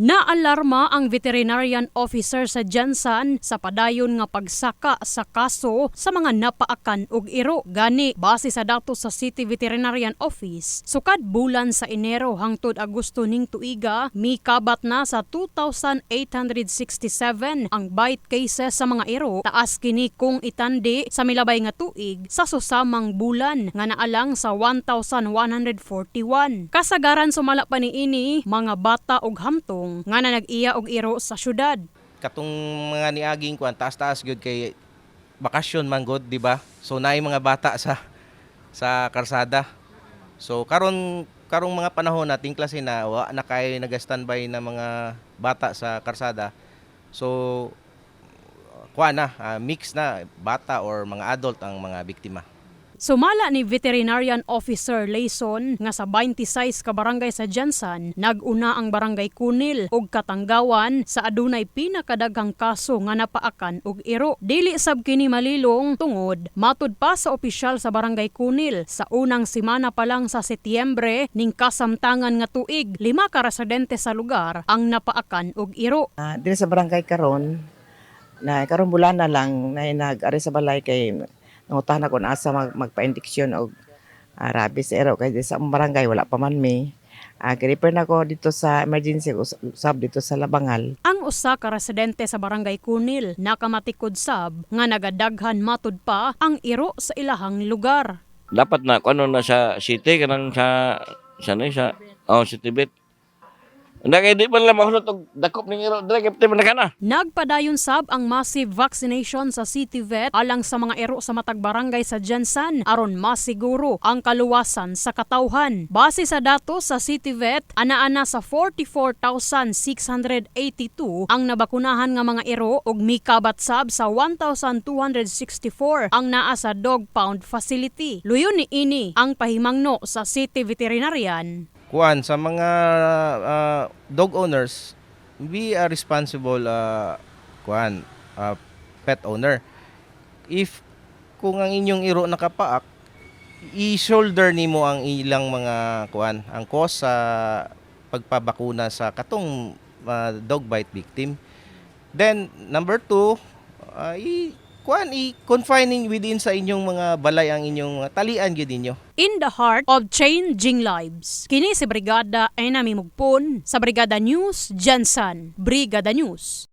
Naalarma ang veterinarian officer sa Jansan sa padayon nga pagsaka sa kaso sa mga napaakan og iro. Gani, base sa datos sa City Veterinarian Office, sukad bulan sa Enero hangtod Agosto ning tuiga, mikabat na sa 2,867 ang bite cases sa mga iro. Taas kini kung itandi sa milabay nga tuig sa susamang bulan nga naalang sa 1,141. Kasagaran sumala pa ni ini mga bata og hamtong nga na nag-iya og iro sa syudad. katong mga niaging kwan taas-taas gyud kay bakasyon man gud di ba? So naay mga bata sa sa karsada. So karon karong mga panahon nating klase na wa na kay naga-standby na mga bata sa karsada. So kuha na ah, mix na bata or mga adult ang mga biktima Sumala ni Veterinarian Officer Layson nga sa 26 ka barangay sa Jansan, naguna ang barangay Kunil og Katanggawan sa adunay pinakadaghang kaso nga napaakan og iro. Dili sab kini malilong tungod matud pa sa opisyal sa barangay Kunil sa unang semana pa lang sa Setyembre ning kasamtangan nga tuig, lima ka residente sa lugar ang napaakan og iro. Ah, dili sa barangay karon na karon bulan na lang na nag-ari sa balay kay nangutahan ako na asa mag, magpa-indiksyon og ah, rabies ero kay sa barangay wala pa man mi. Refer na ko dito sa emergency us- usab dito sa Labangal. Ang usa ka residente sa barangay Kunil nakamatikod sab nga nagadaghan matud pa ang iro sa ilahang lugar. dapat na kung ano na sa city kanang sa sa na sa oh sa Tibet Hindi kay di mahulot og dakop ning iro dire kay man kana. Nagpadayon sab ang massive vaccination sa City Vet alang sa mga ero sa matag barangay sa Jansan aron masiguro ang kaluwasan sa katawhan. Base sa datos sa City Vet, ana-ana sa 44,682 ang nabakunahan nga mga ero ug mikabat sab sa 1,264 ang naa sa dog pound facility. Luyon ni ini ang pahimangno sa City Veterinarian. Kuan sa mga ah, dog owners be a responsible ah, kuan ah, pet owner. If kung ang inyong iro nakapaak i-shoulder nimo ang ilang mga kuan ang cost sa pagpabakuna sa katong ah, dog bite victim. Then number two i kuan i-confining within sa inyong mga balay ang inyong mga talian gyud ninyo In the heart of changing lives. Kini si Brigada Enami Mugpon sa Brigada News, Jansan. Brigada News.